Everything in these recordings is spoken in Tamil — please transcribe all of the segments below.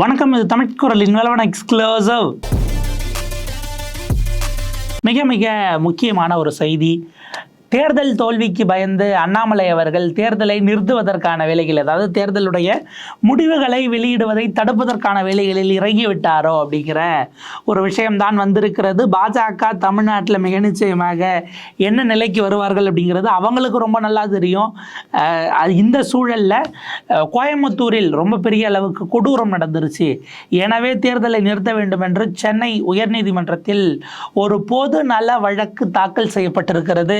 வணக்கம் இது தமிழ் குரலின் வளவன எக்ஸ்க்ளூசிவ் மிக மிக முக்கியமான ஒரு செய்தி. தேர்தல் தோல்விக்கு பயந்து அண்ணாமலை அவர்கள் தேர்தலை நிறுத்துவதற்கான வேலைகள் அதாவது தேர்தலுடைய முடிவுகளை வெளியிடுவதை தடுப்பதற்கான வேலைகளில் இறங்கி விட்டாரோ அப்படிங்கிற ஒரு விஷயம்தான் வந்திருக்கிறது. பாஜக தமிழ்நாட்டில் மிக நிச்சயமாக என்ன நிலைக்கு வருவார்கள் அப்படிங்கிறது அவங்களுக்கு ரொம்ப நல்லா தெரியும். இந்த சூழலில் கோயம்புத்தூரில் ரொம்ப பெரிய அளவுக்கு கொடூரம் நடந்துருச்சு. எனவே தேர்தலை நிறுத்த வேண்டும் என்று சென்னை உயர்நீதிமன்றத்தில் ஒரு பொது நல வழக்கு தாக்கல் செய்யப்பட்டிருக்கிறது.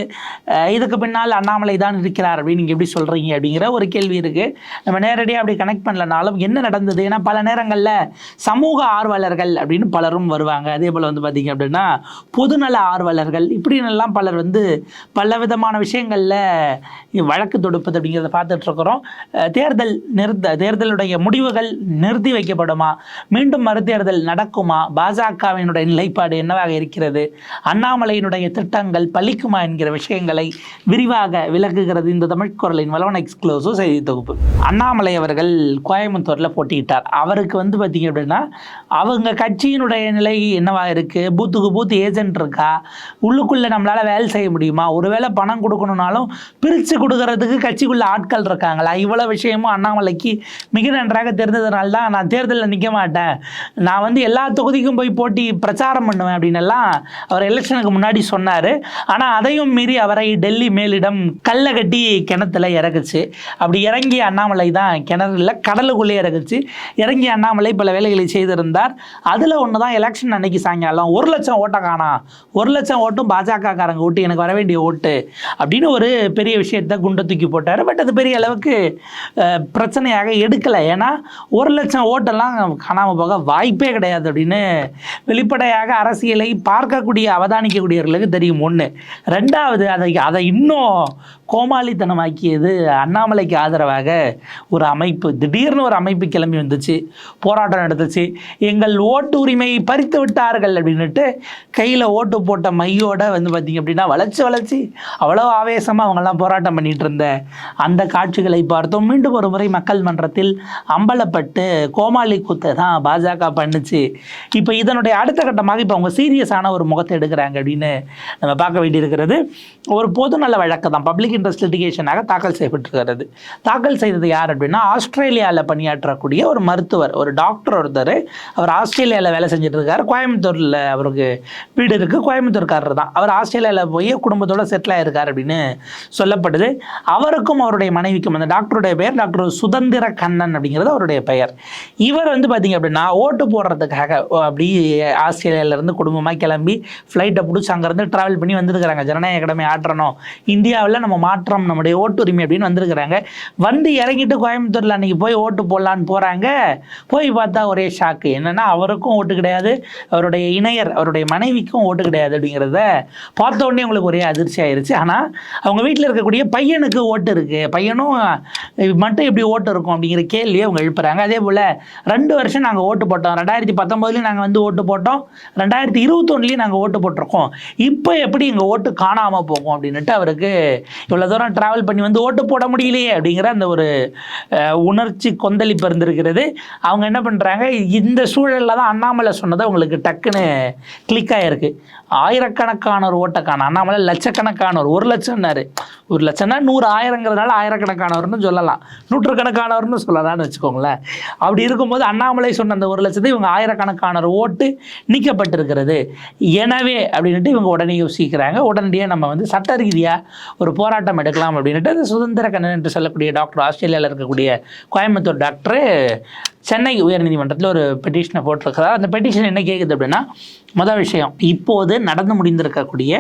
இதுக்கு பின்னால் அண்ணாமலை தான் இருக்கிறார் அப்படின்னு நீங்கள் எப்படி சொல்கிறீங்க அப்படிங்கிற ஒரு கேள்வி இருக்குது நம்ம நேரடியாக அப்படி கனெக்ட் பண்ணலனாலும் என்ன நடந்தது? ஏன்னா பல நேரங்களில் சமூக ஆர்வலர்கள் அப்படின்னு பலரும் வருவாங்க. அதே போல் வந்து பார்த்திங்க அப்படின்னா பொதுநல ஆர்வலர்கள் இப்படின்னெல்லாம் பலர் வந்து பல விதமான விஷயங்களில் வழக்கு தொடுப்பது அப்படிங்கிறத பார்த்துட்ருக்குறோம் தேர்தல் நிறுத்த தேர்தலுடைய முடிவுகள் நிறுத்தி வைக்கப்படுமா? மீண்டும் மறுதேர்தல் நடக்குமா? பாஜகவினுடைய நிலைப்பாடு என்னவாக இருக்கிறது? அண்ணாமலையினுடைய திட்டங்கள் பலிக்குமா என்கிற விஷயங்கள் விரிவாக விளக்குகிறது இந்த தமிழ் குரலின் வளவன எக்ஸ்க்ளூசிவ் செய்தி தொகுப்பு. அண்ணாமலை அவர்கள் கோயம்புத்தூரில் போட்டியிட்டார். அவருக்கு வந்து பார்த்தீங்க அப்படின்னா அவங்க கட்சியினுடைய நிலை என்னவா இருக்குது பூத்துக்கு பூத்து ஏஜென்ட் இருக்கா? உள்ளுக்குள்ளே நம்மளால் வேலை செய்ய முடியுமா? ஒருவேளை பணம் கொடுக்கணுனாலும் பிரித்து கொடுக்கறதுக்கு கட்சிக்குள்ள ஆட்கள் இருக்காங்களா? இவ்வளோ விஷயமும் அண்ணாமலைக்கு மிக நன்றாக தெரிந்ததுனால தான் நான் தேர்தலில் நிற்க மாட்டேன். நான் வந்து எல்லா தொகுதிக்கும் போய் போட்டி பிரச்சாரம் பண்ணுவேன் அப்படின்னு எல்லாம் அவர் எலெக்ஷனுக்கு முன்னாடி சொன்னார். ஆனால் அதையும் மீறி அவரை டெல்லி மேலிடம் கல்லை கட்டி கிணத்துல இறங்குச்சு. அப்படி இறங்கி அண்ணாமலை தான் கிணறு இல்லை கடலுக்குள்ளே இறங்குச்சு. இறங்கி அண்ணாமலை பல வேலைகளை செய்திருந்தார். அதில் ஒன்று தான் எலெக்ஷன் அன்னைக்கு சாயங்காலம். ஒரு லட்சம் ஓட்டை காணாம் ஒரு லட்சம் ஓட்டும் பாஜக காரங்க ஓட்டு எனக்கு வர வேண்டிய ஓட்டு அப்படின்னு ஒரு பெரிய விஷயத்தை குண்டை தூக்கி போட்டார். பட் அது பெரிய அளவுக்கு பிரச்சனையாக எடுக்கலை. ஏன்னா ஒரு லட்சம் ஓட்டெல்லாம் காணாமல் போக வாய்ப்பே கிடையாது அப்படின்னு வெளிப்படையாக அரசியலை பார்க்கக்கூடிய அவதானிக்கக்கூடியவர்களுக்கு தெரியும் ஒன்று ரெண்டாவது அதை அதை அதை இன்னும் கோமாளித்தனமாக்கியது அண்ணாமலைக்கு ஆதரவாக ஒரு அமைப்பு. திடீர்னு ஒரு அமைப்பு கிளம்பி வந்துச்சு. போராட்டம் நடந்துச்சு. எங்கள் ஓட்டு உரிமையை பறித்து விட்டார்கள் அப்படின்னுட்டு கையில் ஓட்டு போட்ட மையோட வந்து பார்த்திங்க அப்படின்னா வளர்ச்சி வளர்ச்சி. அவ்வளோ ஆவேசமாக அவங்கெல்லாம் போராட்டம் பண்ணிகிட்டு இருந்த அந்த காட்சிகளை பார்த்தோம். மீண்டும் ஒரு முறை மக்கள் மன்றத்தில் அம்பலப்பட்டு கோமாளி கூத்தை தான் பாஜக பண்ணுச்சு. இப்போ இதனுடைய அடுத்த கட்டமாக இப்போ அவங்க சீரியஸான ஒரு முகத்தை எடுக்கிறாங்க அப்படின்னு நம்ம பார்க்க வேண்டியிருக்கிறது. ஒரு பொதுநல வழக்கு தான். பப்ளிக் இன்ட்ரெஸ்ட் லிட்டிகேஷனாக தாக்கல் செய்யப்பட்டிருக்கிறது. தாக்கல் செய்தது யார் அப்படின்னா ஆஸ்திரேலியாவில் பணியாற்றக்கூடிய ஒரு மருத்துவர் ஒரு டாக்டர் ஒருத்தர். அவர் ஆஸ்திரேலியாவில் வேலை செஞ்சுட்டு இருக்காரு கோயம்புத்தூரில் அவருக்கு வீடு இருக்குது கோயம்புத்தூர்காரர் தான். அவர் ஆஸ்திரேலியாவில் போய் குடும்பத்தோடு செட்டில் ஆயிருக்கார் அப்படின்னு சொல்லப்படுது. அவருக்கும் அவருடைய மனைவிக்கும் அந்த டாக்டருடைய பெயர் டாக்டர் சுதந்திர கண்ணன் அப்படிங்கிறது அவருடைய பெயர். இவர் வந்து பார்த்தீங்க அப்படின்னா ஓட்டு போடுறதுக்காக அப்படி ஆஸ்திரேலியாவிலேருந்து குடும்பமாக கிளம்பி ஃப்ளைட்டை பிடிச்சி அங்கேருந்து ட்ராவல் பண்ணி வந்திருக்கிறாங்க. ஜனநாயக கடமை ஆற்றணும். இந்தியாவில் நம்ம மாற்றம் நம்முடைய ஓட்டுரிமை அப்படின்னு வந்திருக்கிறாங்க. வந்து இறங்கிட்டு கோயம்புத்தூரில் அன்றைக்கி போய் ஓட்டு போடலான்னு போகிறாங்க போய் பார்த்தா ஒரே ஷாக்கு என்னென்னா அவருக்கும் ஓட்டு கிடையாது அவருடைய இணையர் அவருடைய மனைவிக்கும் ஓட்டு கிடையாது அப்படிங்கிறத பார்த்த உடனே உங்களுக்கு ஒரே அதிர்ச்சி ஆயிருச்சு. ஆனால் அவங்க வீட்டில் இருக்கக்கூடிய பையனுக்கு ஓட்டு இருக்குது பையனும் மட்டும் எப்படி ஓட்டு இருக்கும் அப்படிங்கிற கேள்வியை அவங்க எழுப்புறாங்க. அதே போல் ரெண்டு வருஷம் நாங்கள் ஓட்டு போட்டோம். ரெண்டாயிரத்தி பத்தொம்போதுலேயும் நாங்கள் வந்து ஓட்டு போட்டோம். ரெண்டாயிரத்தி இருபத்தொன்னுலேயும் நாங்கள் ஓட்டு போட்டிருக்கோம். இப்போ எப்படி எங்கள் ஓட்டு காணாமல் போகும் அப்படின்னுட்டு அவருக்கு இவ்வளோ தூரம் ட்ராவல் பண்ணி வந்து ஓட்டு போட முடியலையே அப்படிங்கிற அந்த ஒரு உணர்ச்சி கொந்தளிப்பு இருந்திருக்கிறது. அவங்க என்ன பண்ணுறாங்க இந்த சூழலில் தான் அண்ணாமலை சொன்னது அவங்களுக்கு டக்குன்னு கிளிக் ஆகிருக்கு ஆயிரக்கணக்கானோர் ஓட்டக்கான அண்ணாமலை லட்சக்கணக்கானோர். ஒரு லட்சம்னாரு. ஒரு லட்சம்னா நூறு ஆயிரங்கிறதுனால ஆயிரக்கணக்கானவர்னு சொல்லலாம். நூற்றுக்கணக்கானவர்னு சொல்லலாம்னு வச்சுக்கோங்களேன். அப்படி இருக்கும்போது அண்ணாமலை சொன்ன அந்த ஒரு லட்சத்தை இவங்க ஆயிரக்கணக்கானோர் ஓட்டு நீக்கப்பட்டிருக்கிறது. எனவே அப்படின்ட்டு இவங்க உடனே யோசிக்கிறாங்க. உடனடியாக நம்ம வந்து சட்ட ரீதியாக ஒரு போராட்டம் எடுக்கலாம் அப்படின்ட்டு சுதந்திர கண்ணன் என்று சொல்லக்கூடிய டாக்டர் ஆஸ்திரேலியாவில் இருக்கக்கூடிய கோயம்புத்தூர் டாக்டர் சென்னை உயர்நீதிமன்றத்தில் ஒரு பெட்டிஷனை போட்டிருக்கிறார் அந்த பெட்டிஷன் என்ன கேட்குது அப்படின்னா முதல் விஷயம் இப்போது நடந்து முடிந்திருக்கக்கூடிய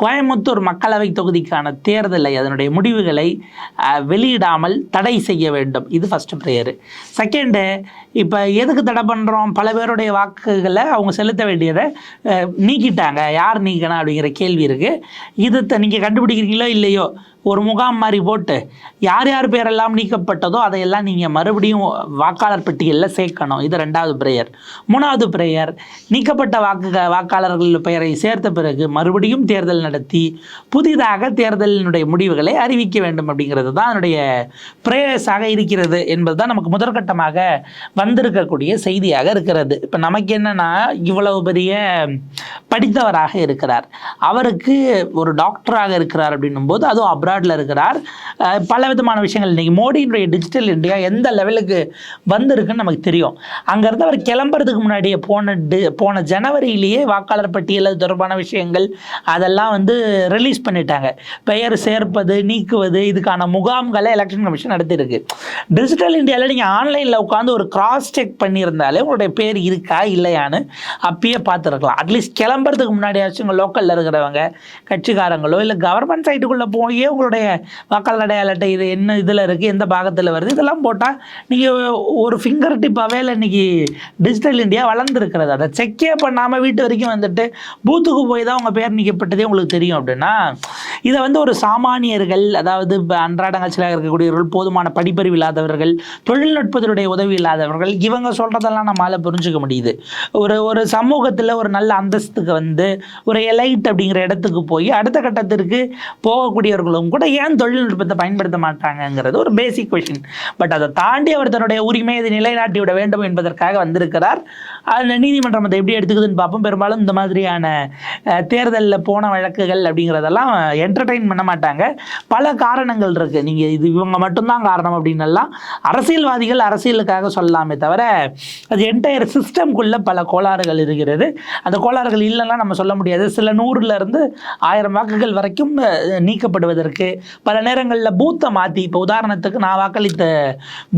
கோயம்புத்தூர் மக்களவை தொகுதிக்கான தேர்தலை அதனுடைய முடிவுகளை வெளியிடாமல் தடை செய்ய வேண்டும். இது ஃபஸ்ட்டு ப்ரேயரு செகண்டு இப்போ எதுக்கு தடை பண்ணுறோம் பல பேருடைய வாக்குகளை அவங்க செலுத்த வேண்டியதை நீக்கிட்டாங்க. யார் நீக்கணும் அப்படிங்கிற கேள்வி இருக்குது இது நீங்கள் கண்டுபிடிக்கிறீங்களோ இல்லையோ ஒரு முகாம் மாதிரி போட்டு யார் யார் பேரெல்லாம் நீக்கப்பட்டதோ அதையெல்லாம் நீங்கள் மறுபடியும் வாக்காளர் பட்டியலில் சேர்க்கணும். இது ரெண்டாவது பிரேயர் மூணாவது பிரேயர் நீக்கப்பட்ட வாக்கு வாக்காளர்கள் பெயரை சேர்த்த பிறகு மறுபடியும் தேர்தல் நடத்தி புதிதாக தேர்தலினுடைய முடிவுகளை அறிவிக்க வேண்டும் அப்படிங்கிறது தான் அதனுடைய பிரேயர்ஸாக இருக்கிறது என்பது தான் நமக்கு முதற்கட்டமாக வந்திருக்கக்கூடிய செய்தியாக இருக்கிறது. இப்போ நமக்கு என்னென்னா இவ்வளவு பெரிய படித்தவராக இருக்கிறார். அவருக்கு ஒரு டாக்டராக இருக்கிறார் அப்படின்னும் போது அதுவும் அப்ராடில் இருக்கிறார். பல விதமான விஷயங்கள் இன்றைக்கி மோடியினுடைய டிஜிட்டல் இந்தியா எந்த லெவலுக்கு வந்திருக்குன்னு நமக்கு தெரியும். அங்கேருந்து அவர் கிளம்புறதுக்கு முன்னாடியே போன டி போன ஜனவரியிலேயே வாக்காளர் பட்டியல் அது தொடர்பான விஷயங்கள் அதெல்லாம் வந்து ரிலீஸ் பண்ணிட்டாங்க. பெயர் சேர்ப்பது நீக்குவது இதுக்கான முகாம்களை எலெக்ஷன் கமிஷன் நடத்தியிருக்கு. டிஜிட்டல் இந்தியாவில் நீங்கள் ஆன்லைனில் உட்காந்து ஒரு கிராஸ் செக் பண்ணியிருந்தாலே உங்களுடைய பேர் இருக்கா இல்லையான்னு அப்பயே பார்த்துருக்கலாம். அட்லீஸ்ட் கிளம்புறதுக்கு முன்னாடியாச்சும் உங்கள் லோக்கலில் இருக்கிறவங்க கட்சிக்காரங்களோ இல்லை கவர்மெண்ட் சைட்டுக்குள்ளே போயே உங்களுடைய வாக்காளர் அடையாள அட்டை இது என்ன இதில் இருக்குது எந்த பாகத்தில் வருது இதெல்லாம் போட்டால் நீங்கள் ஒரு ஃபிங்கர் டிப்பாகவே இல்லை இன்றைக்கி டிஜிட்டல் இந்தியா வளர்ந்துருக்கிறது. அதை செக்கே பண்ணாமல் வீட்டு வரைக்கும் வந்துட்டு பூத்துக்கு போய் தான் உங்கள் பேர் நிற்கப்பட்டதே உங்களுக்கு தெரியும் அப்படின்னா இதை வந்து ஒரு சாமானியர்கள் அதாவது இப்போ அன்றாடங்கட்சியாக இருக்கக்கூடியவர்கள் போதுமான படிப்பறிவு இல்லாதவர்கள் தொழில்நுட்பத்தினுடைய உதவி இல்லாதவர்கள் இவங்க சொல்கிறதெல்லாம் நம்மளால் புரிஞ்சுக்க முடியுது. ஒரு ஒரு சமூகத்தில் ஒரு நல்ல அந்தஸ்துக்கு வந்து ஒரு எலைட் அப்படிங்கிற இடத்துக்கு போய் அடுத்த கட்டத்திற்கு போகக்கூடியவர்களும் கூட ஏன் தொழில்நுட்பத்தை பயன்படுத்த மாட்டாங்கங்கிறது ஒரு பேசிக் கொஷின் பட் அதை தாண்டி அவர் தன்னுடைய உரிமையை இதை நிலைநாட்டி விட வேண்டும் என்பதற்காக வந்திருக்கிறார். அந்த நீதிமன்றம் அதை எப்படி எடுத்துக்குதுன்னு பார்ப்போம். பெரும்பாலும் இந்த மாதிரியான தேர்தலில் போன வழக்குகள் அப்படிங்கிறதெல்லாம் என்டர்டெயின் பண்ண மாட்டாங்க. பல காரணங்கள் இருக்குது நீங்கள் இது இவங்க மட்டும்தான் காரணம் அப்படின்னு அரசியல்வாதிகள் அரசியலுக்காக சொல்லலாமே தவிர அது என்டையர் சிஸ்டம்குள்ளே பல கோளாறுகள் இருக்கிறது. அந்த கோளாறுகள் இல்லைன்னா நம்ம சொல்ல முடியாது. சில நூறுலேருந்து ஆயிரம் வாக்குகள் வரைக்கும் நீக்கப்படுவதற்கு நீக்கப்படுவதற்கு பல நேரங்களில் பூத்தை மாற்றி இப்போ உதாரணத்துக்கு நான் வாக்களித்த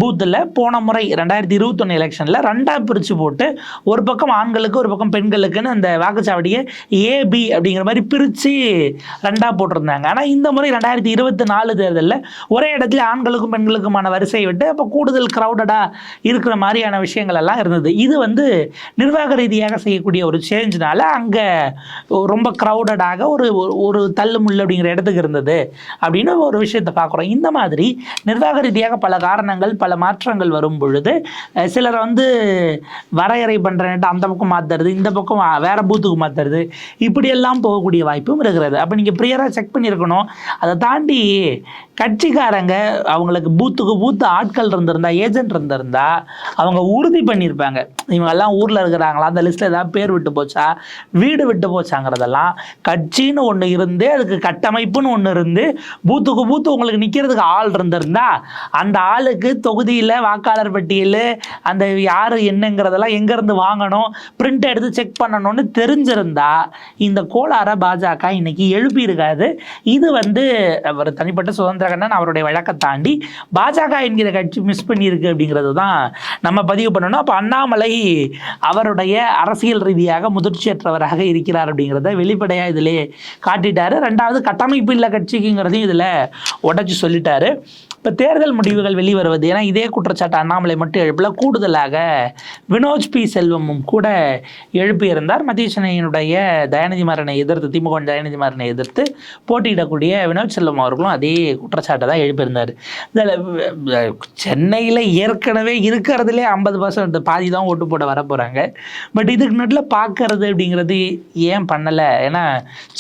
பூத்தில் போன முறை ரெண்டாயிரத்தி இருபத்தொன்று எலெக்ஷனில் ரெண்டாக பிரித்து போட்டு ஒரு பக்கம் ஆண்களுக்கு ஒரு பக்கம் பெண்களுக்குன்னு அந்த வாக்குச்சாவடியை ஏபி அப்படிங்கிற மாதிரி பிரித்து ரெண்டாக போட்டிருந்தாங்க. ஆனால் இந்த முறை ரெண்டாயிரத்தி இருபத்தி நாலு தேர்தலில் ஒரே இடத்துல ஆண்களுக்கும் பெண்களுக்குமான வரிசையை விட்டு அப்போ கூடுதல் க்ரௌடடாக இருக்கிற மாதிரியான விஷயங்கள் எல்லாம் இருந்தது. இது வந்து நிர்வாக ரீதியாக செய்யக்கூடிய ஒரு சேஞ்சினால அங்கே ரொம்ப க்ரௌடடாக ஒரு ஒரு- தள்ளு முள்ளு அப்படிங்கிற இடத்துக்கு இருந்தது. அப்படின்னு ஒரு விஷயத்தை பார்க்குறோம். இந்த மாதிரி நிர்வாக ரீதியாக பல காரணங்கள் பல மாற்றங்கள் வரும் பொழுது சிலர் வந்து வரையறை பண்ணுறேன்ட்டு அந்த பக்கம் மாற்றுறது இந்த பக்கம் வேறு பூத்துக்கு மாற்றுறது இப்படியெல்லாம் போகக்கூடிய வாய்ப்பும் இருக்கிறது. அப்போ நீங்கள் ப்ரியராக செக் பண்ணியிருக்கணும். அதை தாண்டி கட்சிக்காரங்க அவங்களுக்கு பூத்துக்கு பூத்து ஆட்கள் இருந்திருந்தா ஏஜென்ட் இருந்திருந்தா அவங்க உறுதி பண்ணியிருப்பாங்க. இவங்கெல்லாம் ஊரில் இருக்கிறாங்களா? அந்த லிஸ்ட்டில் ஏதாவது பேர் விட்டு போச்சா? வீடு விட்டு போச்சாங்கிறதெல்லாம் கட்சின்னு ஒன்று இருந்து அதுக்கு கட்டமைப்புன்னு ஒன்று இருந்து பூத்துக்கு பூத்து உங்களுக்கு நிற்கிறதுக்கு ஆள் இருந்திருந்தா அந்த ஆளுக்கு தொகுதியில் வாக்காளர் பட்டியல் அந்த யார் என்னங்கிறதெல்லாம் எங்கேருந்து வாங்கணும் பிரிண்ட் எடுத்து செக் பண்ணணும்னு தெரிஞ்சிருந்தா இந்த கோளாறை பாஜக இன்னைக்கு எழுப்பி இருக்காது இது வந்து அவர் தனிப்பட்ட சுதந்திர கண்ணன் அவருடைய வழக்கை தாண்டி பாஜக என்கிற கட்சி மிஸ் பண்ணியிருக்கு அப்படிங்கிறது தான் நம்ம பதிவு பண்ணணும். அப்போ அண்ணாமலை அவருடைய அரசியல் ரீதியாக முதிர்ச்சியற்றவராக இருக்கிறார் அப்படிங்கிறத வெளிப்படையாக இதிலே காட்டிட்டாரு. ரெண்டாவது கட்டமைப்பு இல்லை கட்சிக்குங்கிறதையும் இதில் உடச்சி சொல்லிட்டாரு. இப்போ தேர்தல் முடிவுகள் வெளிவருவது. ஏன்னா இதே குற்றச்சாட்டு அண்ணாமலை மட்டும் எழுப்பல. கூடுதலாக வினோஜ் பி. செல்வமும் கூட எழுப்பியிருந்தார். மத்திய சென்னையினுடைய தயாநிதி மாறனை எதிர்த்து திமுக தயாநிதி மாறனை எதிர்த்து போட்டியிடக்கூடிய வினோத் செல்வம் அவர்களும் அதே குற்றச்சாட்டை தான் எழுப்பியிருந்தார். இதில் சென்னையில் ஏற்கனவே இருக்கிறதுலே ஐம்பது பர்சன்ட் பாதி தான் ஓட்டு போட வர போகிறாங்க பட் இதுக்கு நடுவில் பார்க்கறது அப்படிங்கிறது ஏன் பண்ணலை? ஏன்னா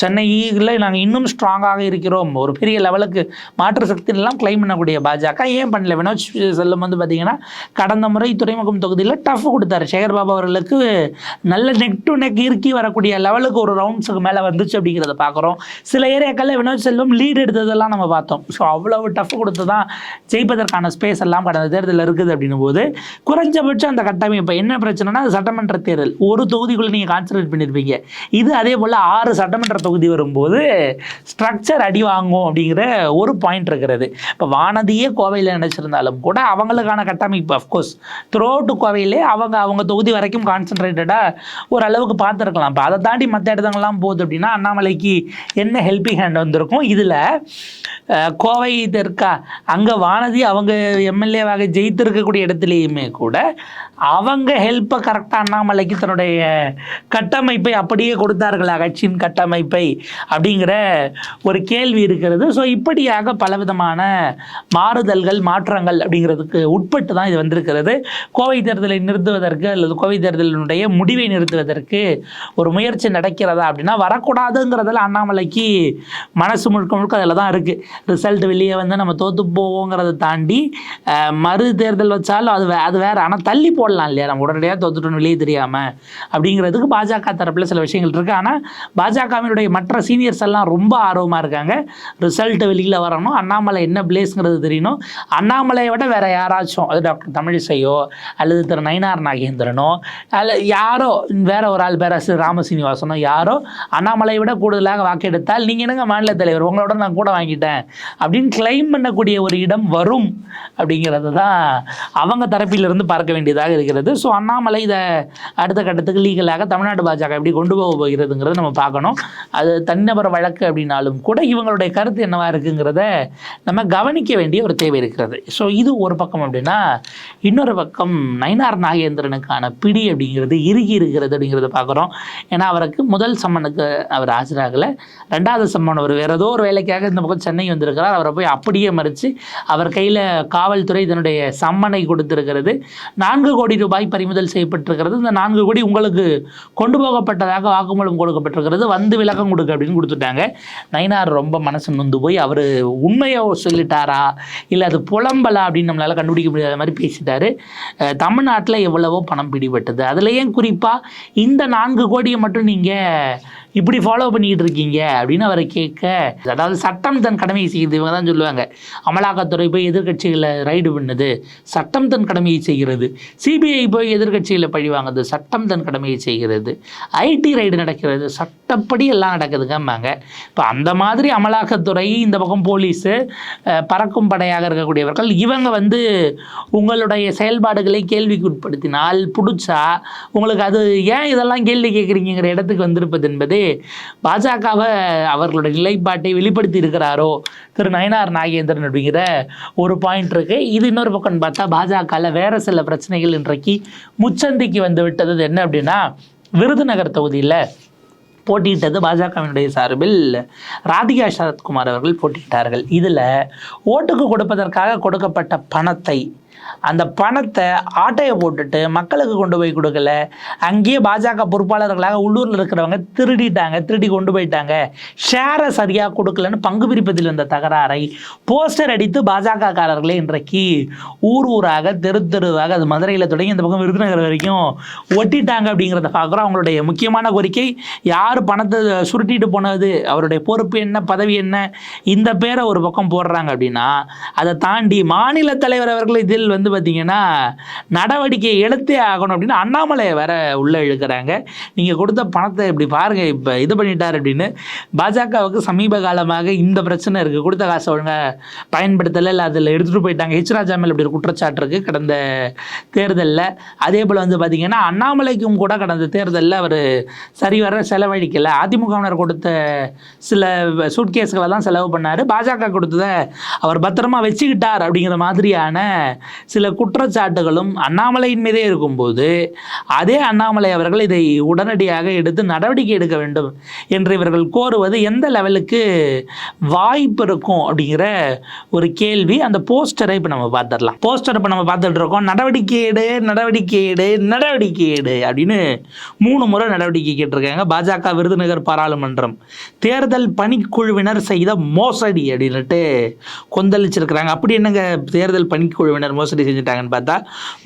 சென்னையில் நாங்கள் இன்னும் ஸ்ட்ராங்காக இருக்கிறோம். ஒரு பெரிய லெவலுக்கு மாற்று சக்தியெல்லாம் கிளைம் பண்ணக்கூடிய பாஜக ஏன் பண்ணல? வினோத் செல்லம் வந்து பார்த்தீங்கன்னா கடந்த முறை துறைமுகம் தொகுதியில் டஃப் கொடுத்தாரு. சேகர் பாபு அவர்களுக்கு நல்ல நெக் டு நெக் இறுக்கி வரக்கூடிய லெவலுக்கு ஒரு ரவுண்ட்ஸுக்கு மேலே வந்துச்சு அப்படிங்கிறத பார்க்குறோம் சில ஏரியாக்களில் வினோத் செல்வம் லீடு எடுத்ததெல்லாம் நம்ம பார்த்தோம். ஸோ அவ்வளவு டஃப் கொடுத்து தான் ஜெயிப்பதற்கான ஸ்பேஸ் எல்லாம் கடந்த தேர்தலில் இருக்குது அப்படின்னும் போது குறைஞ்சபட்சம் அந்த கட்டமைப்பு. என்ன பிரச்சனைனா அது சட்டமன்ற தேர்தல். ஒரு தொகுதிக்குள்ளே நீங்கள் கான்சன்ட்ரேட் பண்ணியிருப்பீங்க இது அதே போல் ஆறு சட்டமன்ற தொகுதி வரும்போது ஸ்ட்ரக்சர் அடி வாங்கும் அப்படிங்கிற ஒரு பாயிண்ட் இருக்கிறது. இப்போ வான ஆனதையே கோவையில் நினச்சிருந்தாலும் கூட அவங்களுக்கான கட்டமைப்பு அஃப்கோர்ஸ் த்ரூ அவுட் கோவையிலே அவங்க அவங்க தொகுதி வரைக்கும் கான்சென்ட்ரேட்டடாக ஓரளவுக்கு பார்த்துருக்கலாம். இப்போ அதை தாண்டி மற்ற இடத்துங்கெல்லாம் போகுது அப்படின்னா அண்ணாமலைக்கு என்ன ஹெல்பிங் ஹேண்ட் வந்திருக்கும்? இதில் கோவை இது இருக்கா? அங்கே வானதி அவங்க எம்எல்ஏவாக ஜெயித்திருக்கக்கூடிய இடத்துலையுமே கூட அவங்க ஹெல்ப்பை கரெக்டாக அண்ணாமலைக்கு தன்னுடைய கட்டமைப்பை அப்படியே கொடுத்தார்களா? கட்சியின் கட்டமைப்பை அப்படிங்கிற ஒரு கேள்வி இருக்கிறது. ஸோ இப்படியாக பலவிதமான மாறுதல்கள் மாற்றங்கள் அப்படிங்கிறதுக்கு உட்பட்டு தான் இது வந்திருக்கிறது. கோவை தேர்தலை நிறுத்துவதற்கு அல்லது கோவை தேர்தலினுடைய முடிவை நிறுத்துவதற்கு ஒரு முயற்சி நடக்கிறதா அப்படின்னா வரக்கூடாதுங்கிறதுல அண்ணாமலைக்கு மனசு முழுக்க முழுக்க அதில் தான் இருக்குது ரிசல்ட் வெளியே வந்து நம்ம தோற்று போவோங்கிறத தாண்டி மறு தேர்தல் வச்சாலும் அது வே- அது வேறு. ஆனால் தள்ளி போடலாம் இல்லையா? நம்ம உடனடியாக தோத்துட்டோம் வெளியே தெரியாமல் அப்படிங்கிறதுக்கு பாஜக தரப்பில் சில விஷயங்கள் இருக்குது ஆனால் பாஜகவினுடைய மற்ற சீனியர்ஸ் எல்லாம் ரொம்ப ஆர்வமாக இருக்காங்க. ரிசல்ட் வெளியில் வரணும். அண்ணாமலை என்ன பிளேஸ்ங்கிறது தெரியணும் அண்ணாமலையை விட வேற யாராச்சும் அது டாக்டர் தமிழிசையோ அல்லது திரு நயினார் நாகேந்திரனோ அல்ல யாரோ வேற ஒரு ஆள் பேராசிரியர் ராமசீனிவாசனோ யாரோ அண்ணாமலையை விட கூடுதலாக வாக்கெடுத்தால் நீங்கள் என்னங்க மாநில தலைவர்? உங்களோட நான் கூட வாங்கிட்டேன். அப்படின்னு கிளைம் பண்ணக்கூடிய ஒரு இடம் வரும் அப்படிங்கிறது தான் அவங்க தரப்பிலிருந்து பார்க்க வேண்டியதாக இருக்கிறது. ஸோ அண்ணாமலை இதை அடுத்த கட்டத்துக்கு லீகலாக தமிழ்நாடு பாஜக எப்படி கொண்டு போக போகிறதுங்கிறத நம்ம பார்க்கணும். அது தனிநபர் வழக்கு அப்படின்னாலும் கூட இவங்களுடைய கருத்து என்னவா இருக்குங்கிறத நம்ம கவனிக்க வேண்டிய ஒரு தேவை இருக்கிறது. ஸோ இது ஒரு பக்கம் அப்படின்னா இன்னொரு பக்கம் நயினார் நாகேந்திரனுக்கான பிடி அப்படிங்கிறது இறுகி இருக்கிறது அப்படிங்கிறத பார்க்குறோம். ஏன்னா அவருக்கு முதல் சம்மனுக்கு அவர் ஆஜராகலை. ரெண்டாவது சம்மன் அவர் வேறு ஏதோ ஒரு வேலைக்காக இந்த பக்கம் சென்னை வந்திருக்கிறார். அவரை போய் அப்படியே மறித்து அவர் கையில் காவல்துறை இதனுடைய சம்மனை கொடுத்திருக்கிறது. நான்கு கோடி ரூபாய் பறிமுதல் செய்யப்பட்டிருக்கிறது. இந்த நான்கு கோடி உங்களுக்கு கொண்டு போகப்பட்டதாக வாக்குமூலம் கொடுக்கப்பட்டிருக்கிறது. வந்து விளக்கம் கொடுக்க அப்படின்னு கொடுத்துட்டாங்க. நயினார் ரொம்ப மனசு நொந்து போய் அவர் உண்மையை சொல்லிட்டாரா? இல்லை அது புலம்பலா அப்படின்னு நம்மளால் கண்டுபிடிக்க முடியாத மாதிரி பேசிட்டாரு. அஹ் தமிழ்நாட்டில் எவ்வளவோ பணம் பிடிபட்டது. அதுலேயும் குறிப்பாக இந்த நான்கு கோடியை மட்டும் நீங்கள் இப்படி ஃபாலோ பண்ணிக்கிட்டு இருக்கீங்க அப்படின்னு அவரை கேட்க அதாவது சட்டம் தன் கடமையை செய்யுது இவங்க தான் சொல்லுவாங்க. அமலாக்கத்துறை போய் எதிர்க்கட்சிகளை ரைடு பண்ணுது சட்டம் தன் கடமையை செய்கிறது. சிபிஐ போய் எதிர்க்கட்சிகளை பழி வாங்குது சட்டம் தன் கடமையை செய்கிறது. ஐடி ரைடு நடக்கிறது சட்டப்படி எல்லாம் நடக்குதுங்கம்பாங்க. இப்போ அந்த மாதிரி அமலாக்கத்துறை இந்த பக்கம் போலீஸு பறக்கும் படையாக இருக்கக்கூடியவர்கள் இவங்க வந்து உங்களுடைய செயல்பாடுகளை கேள்விக்கு உட்படுத்தினால் பிடிச்சா உங்களுக்கு அது ஏன் இதெல்லாம் கேள்வி கேட்குறீங்கிற இடத்துக்கு வந்திருப்பது என்பது பாஜகவை அவர்களுடைய நிலைப்பாட்டை வெளிப்படுத்தி இருக்கிறாரோ திரு நயனார் நாகேந்திரன் அப்படிங்கிற ஒரு பாயிண்ட் இருக்கு. இது இன்னொரு பக்கம் பார்த்தா பாஜகவில் வேற சில பிரச்சனைகள் இன்றைக்கு முச்சந்திக்கு வந்து விட்டது என்ன அப்படின்னா விருதுநகர் தொகுதியில் போட்டியிட்டது பாஜகவினுடைய சார்பில் ராதிகா சரத்குமார் அவர்கள் போட்டியிட்டார்கள். இதில் ஓட்டுக்கு கொடுப்பதற்காக கொடுக்கப்பட்ட பணத்தை அந்த பணத்தை ஆட்டையை போட்டுட்டு மக்களுக்கு கொண்டு போய் கொடுக்கல. அங்கேயே பாஜக பொறுப்பாளர்களாக உள்ளூரில் இருக்கிறவங்க திருடிட்டாங்க திருடி கொண்டு போயிட்டாங்க. ஷேரை சரியாக கொடுக்கலன்னு பங்கு பிரிப்பதில் இருந்த தகராறை போஸ்டர் அடித்து பாஜக காரர்களே இன்றைக்கு ஊர் ஊராக தெரு தெருவாக அது மதுரையில் தொடங்கி இந்த பக்கம் விருதுநகர் வரைக்கும் ஒட்டிட்டாங்க அப்படிங்கிறத பார்க்குறோம். அவங்களுடைய முக்கியமான கோரிக்கை யார் பணத்தை சுருட்டிட்டு போனது அவருடைய பொறுப்பு என்ன பதவி என்ன இந்த பேரை ஒரு பக்கம் போடுறாங்க அப்படின்னா அதை தாண்டி மாநில தலைவர் அவர்கள் இதில் வந்து பார்த்தீங்கன்னா நடவடிக்கை எடுத்தே ஆகணும் அப்படின்னு அண்ணாமலையை வேற உள்ளே இழுக்கிறாங்க. நீங்கள் கொடுத்த பணத்தை இப்படி பாருங்கள் இப்போ இது பண்ணிட்டார் அப்படின்னு பாஜகவுக்கு சமீப காலமாக இந்த பிரச்சனை இருக்குது கொடுத்த காசை ஒழுங்காக பயன்படுத்தலை இல்லை அதில் எடுத்துகிட்டு போயிட்டாங்க. ஹெச் ராஜா மேல் இப்படி ஒரு குற்றச்சாட்டு இருக்குது கடந்த தேர்தலில். அதே போல் வந்து பார்த்தீங்கன்னா அண்ணாமலைக்கும் கூட கடந்த தேர்தலில் அவர் சரிவர செலவழிக்கலை. அதிமுகவினர் கொடுத்த சில சூட்கேஸ்களை தான் செலவு பண்ணார். பாஜக கொடுத்ததை அவர் பத்திரமா வச்சுக்கிட்டார் அப்படிங்கிற மாதிரியான சில குற்றச்சாட்டுகளும் அண்ணாமலையின் மீதே இருக்கும்போது அதே அண்ணாமலை அவர்கள் இதை உடனடியாக எடுத்து நடவடிக்கை எடுக்க வேண்டும் என்று இவர்கள் கோருவது எந்த லெவலுக்கு வாய்ப்பு இருக்கும் அப்படிங்கிற ஒரு கேள்வி. அந்த போஸ்டரை இப்போ நம்ம பார்த்துடலாம். போஸ்டர் இப்போ நம்ம பார்த்துட்டு இருக்கோம். நடவடிக்கை எடு நடவடிக்கை எடு நடவடிக்கை எடு அப்படின்னு மூணு முறை நடவடிக்கை கேட்டிருக்காங்க. பாஜக விருதுநகர் பாராளுமன்றம். தேர்தல் பணிக்குழுவினர் செய்த மோசடி அப்படின்னுட்டு கொந்தளிச்சிருக்கிறாங்க. அப்படி என்னங்க தேர்தல் பணிக்குழுவினர் மோசடி செஞ்சுட்டாங்கன்னு பார்த்தா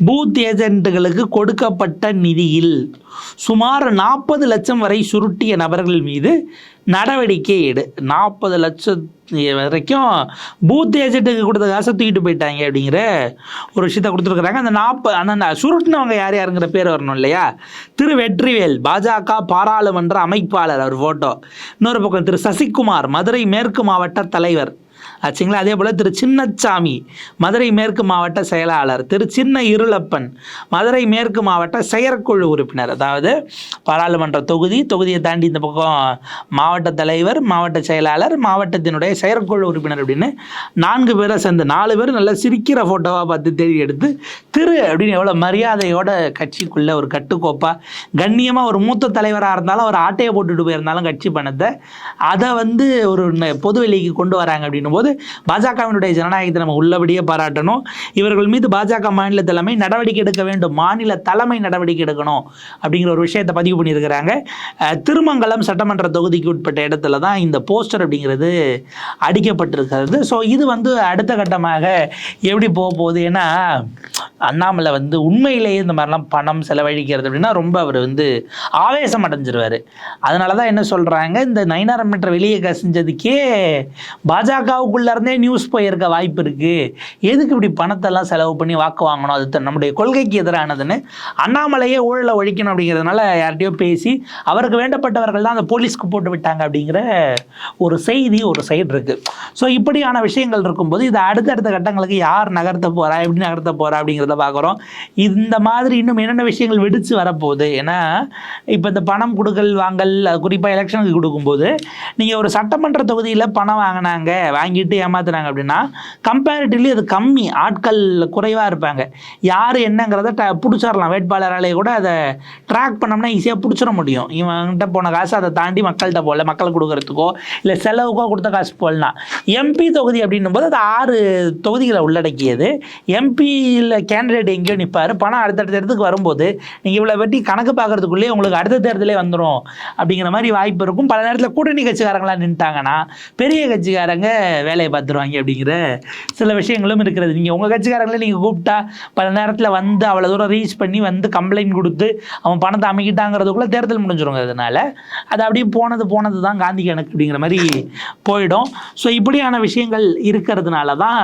பூத் ஏஜென்ட்டுகளுக்கு கொடுக்கப்பட்ட நிதியில் சுமார் நாற்பது லட்சம் வரை சுருட்டிய நபர்கள் மீது நடவடிக்கை எடு. நாற்பது லட்சம் வரைக்கும் பூத் ஏஜென்ட்டுக்கு கொடுத்த காசை தூக்கிட்டு போயிட்டாங்க அப்படிங்கிற ஒரு விஷயத்தை கொடுத்துருக்குறாங்க. அந்த நாற்பது அந்த சுருட்டினவங்க யார் யாருங்கிற பேர் வரணும் இல்லையா? திரு வெற்றிவேல் பாஜக பாராளுமன்ற அமைப்பாளர் அவர் ஃபோட்டோ இன்னொரு பக்கம் திரு சசிகுமார் மதுரை மேற்கு மாவட்ட தலைவர். ஆச்சுங்களா அதே போல் திரு சின்னச்சாமி மதுரை மேற்கு மாவட்ட செயலாளர் திரு சின்ன இருளப்பன் மதுரை மேற்கு மாவட்ட செயற்குழு உறுப்பினர். அதாவது பாராளுமன்ற தொகுதி தொகுதியை தாண்டி இந்த பக்கம் மாவட்ட தலைவர் மாவட்ட செயலாளர் மாவட்டத்தினுடைய செயற்குழு உறுப்பினர் அப்படின்னு நான்கு பேரை சேர்ந்து நாலு பேர் நல்லா சிரிக்கிற ஃபோட்டோவாக பார்த்து தேடி எடுத்து திரு அப்படின்னு எவ்வளோ மரியாதையோட கட்சிக்குள்ளே ஒரு கட்டுக்கோப்பாக கண்ணியமாக ஒரு மூத்த தலைவராக இருந்தாலும் ஒரு ஆட்டையை போட்டுட்டு போயிருந்தாலும் கட்சி பணத்தை அதை வந்து ஒரு பொதுவெளிக்கு கொண்டு வராங்க அப்படின்னும் போது பாஜகவினுடைய ஜனநாயகத்தை நம்ம உள்ளபடியே பாராட்டணும். இவர்கள் மீது பாஜக மாநில தலைமை நடவடிக்கை எடுக்க வேண்டும். மாநில தலைமை நடவடிக்கை எடுக்கணும் அப்படிங்கிற ஒரு விஷயத்தை பதிவு பண்ணியிருக்கிறாங்க. திருமங்கலம் சட்டமன்ற தொகுதிக்கு உட்பட்ட இடத்துல தான் இந்த போஸ்டர் அப்படிங்கிறது அடிக்கப்பட்டிருக்கிறது. ஸோ இது வந்து அடுத்த கட்டமாக எப்படி போக போகுது? ஏன்னா அண்ணாமலை வந்து உண்மையிலேயே இந்த மாதிரிலாம் பணம் செலவழிக்கிறது அப்படின்னா ரொம்ப அவர் வந்து ஆவேசம் அடைஞ்சிருவார். அதனால தான் என்ன சொல்கிறாங்க இந்த நயனாரம் மீட்டர் வெளியே கசிஞ்சதுக்கே பாஜகவுக்கு இருந்தே நியூஸ் போயிருக்க வாய்ப்பு இருக்குது எதுக்கு இப்படி பணத்தெல்லாம் செலவு பண்ணி வாக்கு வாங்கணும்? அது த- நம்முடைய கொள்கைக்கு எதிரானதுன்னு அண்ணாமலையே ஊழலை ஒழிக்கணும் அப்படிங்கிறதுனால யார்கிட்டயோ பேசி அவருக்கு வேண்டப்பட்டவர்கள் தான் அந்த போலீஸ்க்கு போட்டு விட்டாங்க அப்படிங்கிற ஒரு செய்தி ஒரு சைடு இருக்குது ஸோ இப்படியான விஷயங்கள் இருக்கும்போது இது அடுத்தடுத்த கட்டங்களுக்கு யார் நகர்த்த போகிறா எப்படி நகர்த்த போகிறா அப்படிங்கிறத பார்க்குறோம். இந்த மாதிரி இன்னும் என்னென்ன விஷயங்கள் வெடித்து வரப்போகுது? ஏன்னா இப்போ இந்த பணம் கொடுக்கல் வாங்கல் குறிப்பாக எலெக்ஷனுக்கு கொடுக்கும்போது நீங்கள் ஒரு சட்டமன்ற தொகுதியில் பணம் வாங்கினாங்க வாங்கிட்டு ஏமாத்துனாங்க அப்படின்னா கம்பேரிட்டிவ்லி அது கம்மி ஆட்கள் குறைவாக இருப்பாங்க. யார் என்னங்கிறத ட பிடிச்சிடலாம். வேட்பாளராலே கூட அதை ட்ராக் பண்ணோம்னா ஈஸியாக பிடிச்சிட முடியும். இவன்கிட்ட போன காசு அதை தாண்டி மக்கள்கிட்ட போகல. மக்கள் கொடுக்கறதுக்கோ இல்லை செலவுக்கோ கொடுத்த காசு போடலாம். எம்பி தொகுதி அப்படின்னும் போது அது ஆறு தொகுதிகளை உள்ளடக்கியது. எம்பியில் கேண்டிடேட் எங்கேயோ நிற்பார் பணம் அடுத்தடுத்த இடத்துக்கு வரும்போது நீங்கள் இவ்வளோ வெட்டி கணக்கு பார்க்குறதுக்குள்ளேயே உங்களுக்கு அடுத்த தேர்தலே வந்துடும் அப்படிங்கிற மாதிரி வாய்ப்பு இருக்கும். பல நேரத்தில் கூட்டணி கட்சிக்காரங்களாம் நின்ட்டாங்கன்னா பெரிய கட்சிக்காரங்க வேலையை பார்த்துருவாங்க அப்படிங்கிற சில விஷயங்களும் இருக்கிறது. நீங்கள் உங்கள் கட்சிக்காரங்களே நீங்கள் கூப்பிட்டா பல நேரத்தில் வந்து அவ்வளோ தூரம் ரீச் பண்ணி வந்து கம்ப்ளைண்ட் கொடுத்து அவன் பணத்தை அமைக்கிட்டாங்கிறதுக்குள்ளே தேர்தல் முடிஞ்சிருங்க அதனால் அது அப்படியே போனது போனது தான் காந்தி கணக்கு அப்படிங்கிற மாதிரி போயிடும். ஸோ இப்படியான விஷயங்கள் இருக்கிறதுனால தான்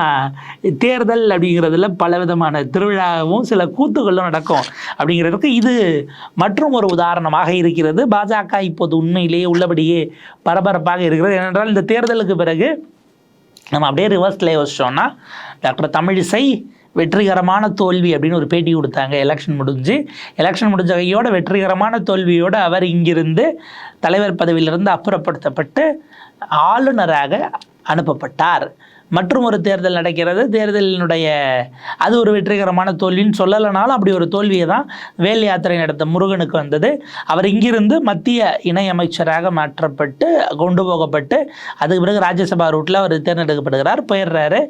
தேர்தல் அப்படிங்கிறதுல பல விதமான திருவிழாவும் சில கூத்துகளும் நடக்கும் அப்படிங்கிறதுக்கு இது மற்றும் ஒரு உதாரணமாக இருக்கிறது. பாஜக இப்போது உண்மையிலேயே உள்ளபடியே பரபரப்பாக இருக்கிறது. ஏனென்றால் இந்த தேர்தலுக்கு பிறகு நம்ம அப்படியே ரிவர்ஸில் யோசிச்சோம்னா டாக்டர் தமிழிசை வெற்றிகரமான தோல்வி அப்படின்னு ஒரு பேட்டி கொடுத்தாங்க. எலெக்ஷன் முடிஞ்சு எலெக்ஷன் முடிஞ்ச கையோட வெற்றிகரமான தோல்வியோடு அவர் இங்கிருந்து தலைவர் பதவியிலிருந்து அப்புறப்படுத்தப்பட்டு ஆளுநராக அனுப்பப்பட்டார். மற்றும் ஒரு தேர்தல் நடக்கிறது. தேர்தலினுடைய அது ஒரு வெற்றிகரமான தோல்வின்னு சொல்லலைனாலும் அப்படி ஒரு தோல்வியை தான் வேல் யாத்திரை நடத்த முருகனுக்கு வந்தது. அவர் இங்கிருந்து மத்திய இணையமைச்சராக மாற்றப்பட்டு கொண்டு போகப்பட்டு அதுக்கு பிறகு ராஜ்யசபா ரூட்டில் அவர் தேர்ந்தெடுக்கப்படுகிறார் போயிடுறாரு.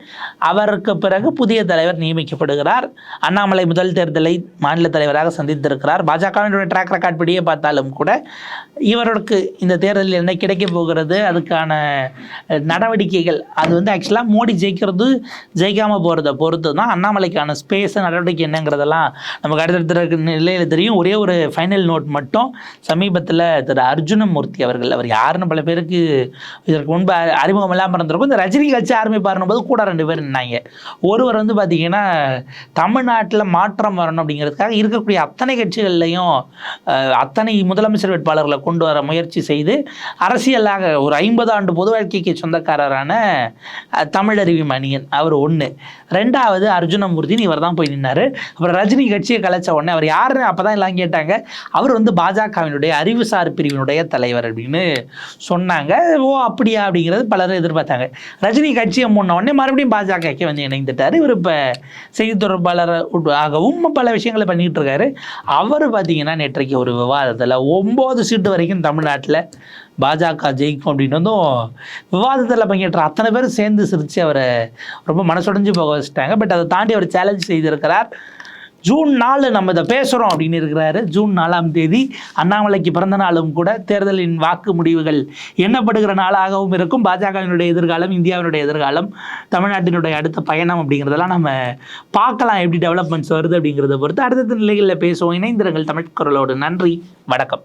அவருக்கு பிறகு புதிய தலைவர் நியமிக்கப்படுகிறார். அண்ணாமலை முதல் தேர்தலை மாநில தலைவராக சந்தித்திருக்கிறார். பாஜகவினுடைய ட்ராக் ரெக்கார்ட் படியே பார்த்தாலும் கூட இவருக்கு இந்த தேர்தலில் என்ன கிடைக்க போகிறது அதுக்கான நடவடிக்கைகள் அது வந்து ஆக்சுவலாக மோடி ஜெயிக்கிறது ஜெயிக்காமல் போகிறத பொறுத்து தான் அண்ணாமலைக்கான ஸ்பேஸ் நடவடிக்கை என்னங்கிறதெல்லாம் நமக்கு அடுத்தடுத்த இருக்க நிலையில் தெரியும். ஒரே ஒரு ஃபைனல் நோட் மட்டும் சமீபத்தில் திரு அர்ஜுனமூர்த்தி அவர்கள் அவர் யாருன்னு பல பேருக்கு இதற்கு முன்பு அறிமுகம் இல்லாமல் இருந்திருக்கும். இந்த ரஜினி கட்சி ஆரம்பிப்பாருன்னு போது கூட ரெண்டு பேர் நின்னாங்க. ஒருவர் வந்து பார்த்தீங்கன்னா தமிழ்நாட்டில் மாற்றம் வரணும் அப்படிங்கிறதுக்காக இருக்கக்கூடிய அத்தனை கட்சிகள்லையும் அத்தனை முதலமைச்சர் வேட்பாளர்களை கொண்டு வர முயற்சி செய்து அரசியலாக ஒரு ஐம்பது ஆண்டு பொது வாழ்க்கைக்கு சொந்தக்காரரான தமிழருவி மணியன் அவர் ஒன்று ரெண்டாவது அர்ஜுனமூர்த்தின்னு இவர் தான் போய் நின்னார். அப்புறம் ரஜினி கட்சியை கலைச்ச உடனே அவர் யாருன்னு அப்போ தான் எல்லாம் கேட்டாங்க. அவர் வந்து பாஜகவினுடைய அறிவுசார் பிரிவினுடைய தலைவர் அப்படின்னு சொன்னாங்க. ஓ அப்படியா அப்படிங்கிறது பலரும் எதிர்பார்த்தாங்க. ரஜினி கட்சியை முன்ன உடனே மறுபடியும் பாஜகக்கே வந்து இணைந்துட்டார். இவர் இப்போ செய்தி தொடர்பாளர் ஆகவும் பல விஷயங்களை பண்ணிக்கிட்டு இருக்காரு. அவர் பார்த்தீங்கன்னா நேற்றைக்கு ஒரு விவாதத்தில் ஒம்பது சீட்டு வரைக்கும் தமிழ்நாட்டில் பாஜக ஜெயிக்கும் அப்படின்னு வந்தும் விவாதத்தில் பங்கேற்ற அத்தனை பேரும் சேர்ந்து சிரித்து அவரை ரொம்ப மனசுடைஞ்சு போக வச்சுட்டாங்க. பட் அதை தாண்டி அவர் சேலஞ்ச் செய்திருக்கிறார். ஜூன் நாலு நம்ம இதை பேசுகிறோம் அப்படின்னு இருக்கிறாரு. ஜூன் நாலாம் தேதி அண்ணாமலைக்கு பிறந்த நாளும் கூட தேர்தலின் வாக்கு முடிவுகள் எண்ணப்படுகிற நாளாகவும் இருக்கும். பாஜகவினுடைய எதிர்காலம் இந்தியாவினுடைய எதிர்காலம் தமிழ்நாட்டினுடைய அடுத்த பயணம் அப்படிங்கிறதெல்லாம் நம்ம பார்க்கலாம். எப்படி டெவலப்மெண்ட்ஸ் வருது அப்படிங்கிறத பொறுத்து அடுத்த நிலைகளில் பேசுவோம். இணைந்திருங்கள் தமிழ்குரலோடு நன்றி. வணக்கம்.